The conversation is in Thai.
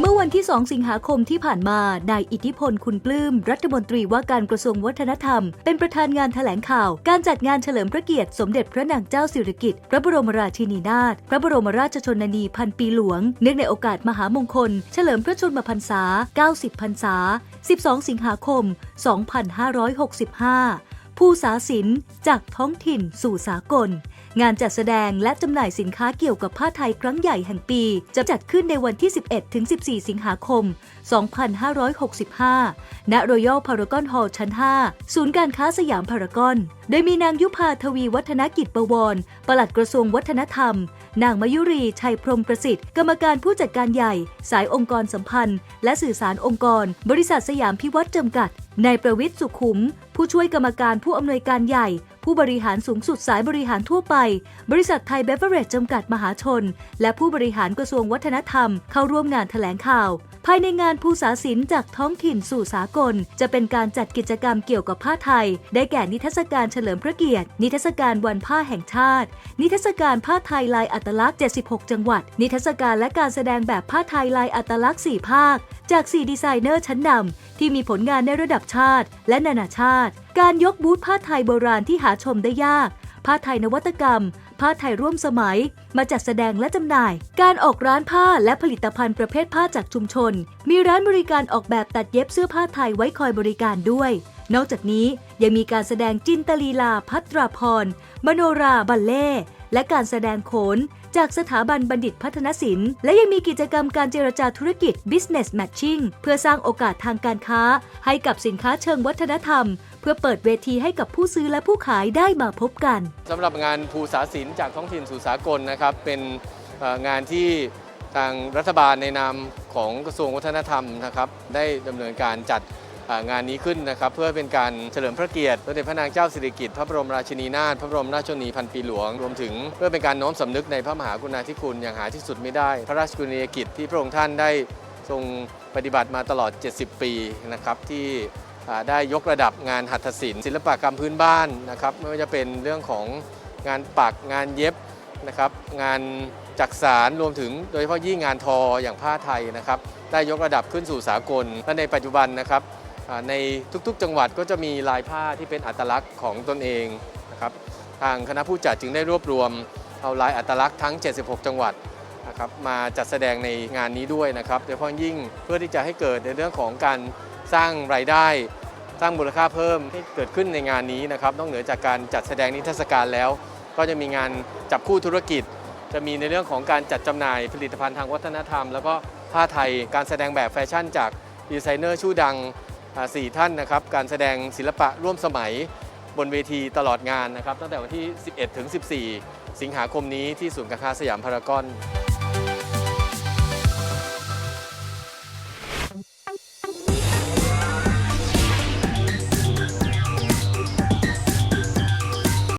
เมื่อวันที่ 2 สิงหาคมที่ผ่านมา นายอิทธิพลคุณปลื้ม รัฐมนตรีว่าการกระทรวงวัฒนธรรม เป็นประธานงานแถลงข่าว การจัดงานเฉลิมพระเกียรติสมเด็จพระนางเจ้าสิริกิติ์ พระบรมราชินีนาถ พระบรมราชชนนีพันปีหลวง เนื่องในโอกาสมหามงคล เฉลิมพระชนมพรรษา 90 พรรษา 12 สิงหาคม 2565 ผู้สาสินจากท้องถิ่นสู่สากล งานจัดแสดงและจำหน่ายสินค้าเกี่ยวกับผ้าไทยครั้งใหญ่แห่งปี จะจัดขึ้นในวันที่ 11 ถึง 14 สิงหาคม 2565ณ Royal Paragon Hall ชั้น 5 ศูนย์การค้าสยามพารากอน โดยมีนางยุพาทวีวัฒนกิจประวร ปลัดกระทรวงวัฒนธรรม นางมายุรี ชัยพรมประสิทธิ์ กรรมการผู้จัดการใหญ่ สายองค์กรสัมพันธ์ และสื่อสารองค์กร บริษัทสยามพิวัตรจำกัด นายประวิทย์สุขุม ผู้ช่วยกรรมการผู้อำนวยการใหญ่ ผู้บริหารสูงสุดสายบริหารทั่วไป บริษัทไทยเบเวอร์เรจจำกัดมหาชน และผู้บริหารกระทรวงวัฒนธรรม เข้าร่วมงานแถลงข่าว ภายในงานภูษาศิลป์จากท้องถิ่นสู่สากล จะเป็นการจัดกิจกรรมเกี่ยวกับผ้าไทย ได้แก่นิทรรศการเฉลิมพระเกียรติ นิทรรศการวันผ้าแห่งชาติ นิทรรศการผ้าไทยลายอัตลักษณ์ 76 จังหวัด นิทรรศการและการแสดงแบบผ้าไทยลายอัตลักษณ์ 4 ภาค จาก 4 ดีไซเนอร์ชั้นนำที่มีผลงานในระดับชาติ และนานาชาติ การยกบูธผ้าไทยโบราณที่หาชมได้ยาก ผ้าไทยนวัตกรรม ผ้าไทยร่วมสมัย มาจัดแสดงและจำหน่าย การออกร้านผ้าและผลิตภัณฑ์ประเภทผ้าจากชุมชน มีร้านบริการออกแบบตัดเย็บเสื้อผ้าไทยไว้คอยบริการด้วย นอกจากนี้ยังมีการแสดงจินตลีลาพัตราพรมโนราบัลเล่ และการแสดงโขน จากสถาบันบัณฑิตพัฒนศิลป์ และยังมีกิจกรรมการเจรจาธุรกิจ Business Matching เพื่อสร้างโอกาสทางการค้า ให้กับสินค้าเชิงวัฒนธรรม เพื่อเปิดเวทีให้กับผู้ซื้อและผู้ขายได้มาพบกันสำหรับงานภูษาศิลป์จากท้องถิ่นสู่สากลนะครับเป็นงานที่ทางรัฐบาลในนามของกระทรวงวัฒนธรรมนะครับได้ดำเนินการจัด งานนี้ขึ้นนะครับเพื่อเป็นการเฉลิมพระเกียรติสมเด็จพระนางเจ้าสิริกิติ์พระบรมราชินีนาถพระบรมราชชนีพันปีหลวง รวมถึงเพื่อเป็นการน้อมสำนึกในพระมหากรุณาธิคุณอย่างหาที่สุดไม่ได้ พระราชกรณียกิจที่พระองค์ท่านได้ทรงปฏิบัติมาตลอด 70 ปีนะครับที่ได้ยกระดับงานหัตถศิลป์ศิลปกรรมพื้นบ้านนะครับไม่ว่าจะเป็นเรื่องของงานปักงานเย็บนะครับงานจักสารรวมถึงโดยเฉพาะยิ่งงานทออย่างผ้าไทยนะครับได้ยกระดับขึ้นสู่สากลและในปัจจุบันนะครับ ในทุกๆ จังหวัดก็จะมีลายผ้าที่เป็นอัตลักษณ์ของตนเองนะครับทางคณะผู้จัดจึงได้รวบรวมเอาลายอัตลักษณ์ทั้ง 76 จังหวัดนะครับมาจัดแสดงในงานนี้ด้วยนะครับโดยเฉพาะยิ่งเพื่อที่จะให้เกิดในเรื่องของการสร้างรายได้ สร้างมูลค่าเพิ่มที่เกิดขึ้นในงานนี้นะครับนอกเหนือจากการจัดแสดงนิทรรศการแล้ว ก็จะมีงานจับคู่ธุรกิจ จะมีในเรื่องของการจัดจำหน่ายผลิตภัณฑ์ทางวัฒนธรรม แล้วก็ผ้าไทยการแสดงแบบแฟชั่นจากดีไซเนอร์ชื่อดัง สี่ท่านนะครับการแสดงศิลปะร่วมสมัยบนเวทีตลอดงานนะครับตั้งแต่วันที่ 11 ถึง 14 สิงหาคมนี้ที่ศูนย์การค้าสยามพารากอน